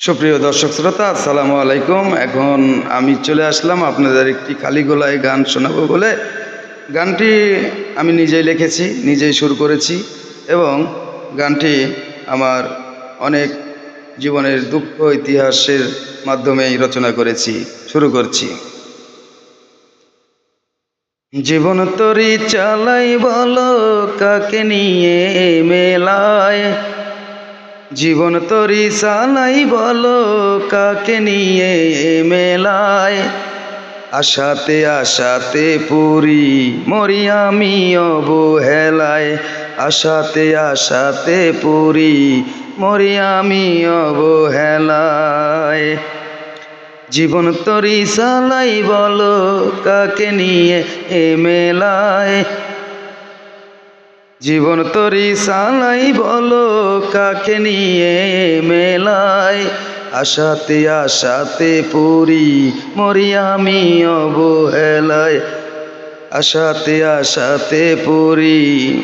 সুপ্রিয় দর্শক শ্রোতা, আসসালামু আলাইকুম। এখন আমি চলে আসলাম আপনাদের একটি খালি গলায় গান শোনাবো বলে। গানটি আমি নিজেই লিখেছি, নিজেই সুর করেছি এবং গানটি আমার অনেক জীবনের দুঃখ ইতিহাসের মাধ্যমেই রচনা করেছি, শুরু করছি। জীবন তরি চালাই বলো, কাকে নিয়ে মেলায় জীবন তরি সালাই বলো, কাকে নিয়ে মেলায়? আশাতে আশাতে পুরি মরি আমি অবহেলায়। আশাতে আশাতে পুরি মরি আমি অবহেলায়। জীবন তরি সালাই বলো, কাকে নিয়ে এ মেলায়? জীবন তরি সালাই বলো কাকে নিয়ে মেলায়, আশাতে আশাতে পুরি মরি আমি অবহেলায়। আশাতে আশাতে পুরি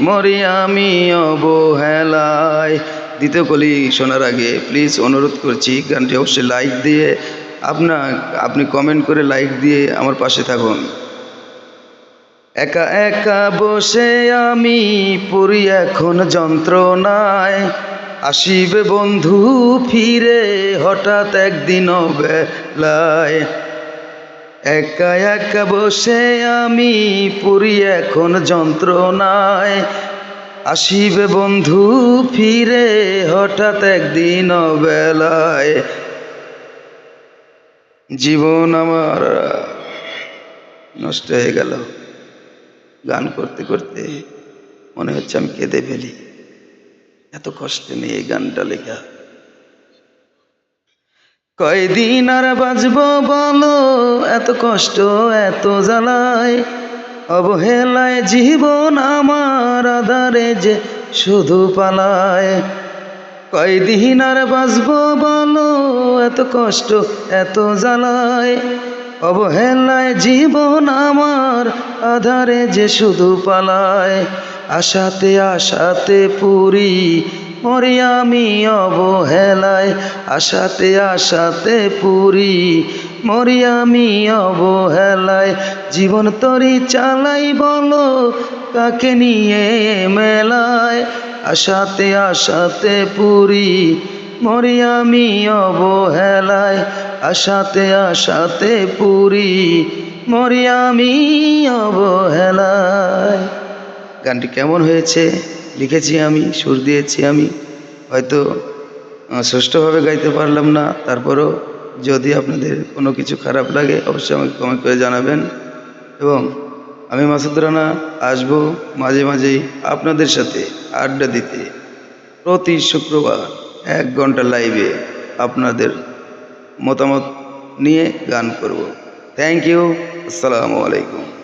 মরি আমি অবহেলায়। দ্বিতীয় কলি শোনার আগে প্লিজ অনুরোধ করছি, গানটি অবশ্যই লাইক দিয়ে আপনার আপনি কমেন্ট করে লাইক দিয়ে আমার পাশে থাকুন। একা একা বসে আমি পুরি এখন যন্ত্রণায়। আসিবে বন্ধু ফিরে হঠাৎ একদিন বেলায়। একা একা বসে আমি পুরি এখন যন্ত্রণায়। আসিবে বন্ধু ফিরে হঠাৎ একদিন বেলায়। জীবন আমার নষ্ট হয়ে গেল। গান করতে করতে মনে হচ্ছে আমি কেঁদে ফেলি। এত কষ্টে নিয়ে এই গানটা লেখা। কয়দিন আর বাজব বলো, এত কষ্ট, এত জ্বালায়। অবহেলায় জীবন আমার আধারে যে শুধু পালায়। কয়দিন আর বাজবো বলো, এত কষ্ট, এত জ্বালায়। অবহেলায় জীবন আমার আধারে যে শুধু পালায়। আশাতে আশাতে পুরি মরি আমি অবহেলায়। আশাতে আশাতে পুরি মরি আমি অবহেলায়। জীবন তরি চালাই বলো কাকে নিয়ে মেলায়। আশাতে আশাতে পুরি মরি আমি অবহেলায়। আশাতে আশাতে পুরি মরি আমি অবহেলায়। গানটি কেমন হয়েছে? লিখেছি আমি, সুর দিয়েছি আমি। হয়তো সুষ্ঠুভাবে গাইতে পারলাম না, তারপরও যদি আপনাদের কোনো কিছু খারাপ লাগে, অবশ্যই আমাকে কমেন্ট করে জানাবেন। এবং আমি মাসুদ রানা, আসব মাঝে মাঝেই আপনাদের সাথে আড্ডা দিতে। প্রতি শুক্রবার এক ঘণ্টা লাইভে আপনাদের মতামত নিয়ে গান করব। থ্যাংক ইউ আসসালামু আলাইকুম।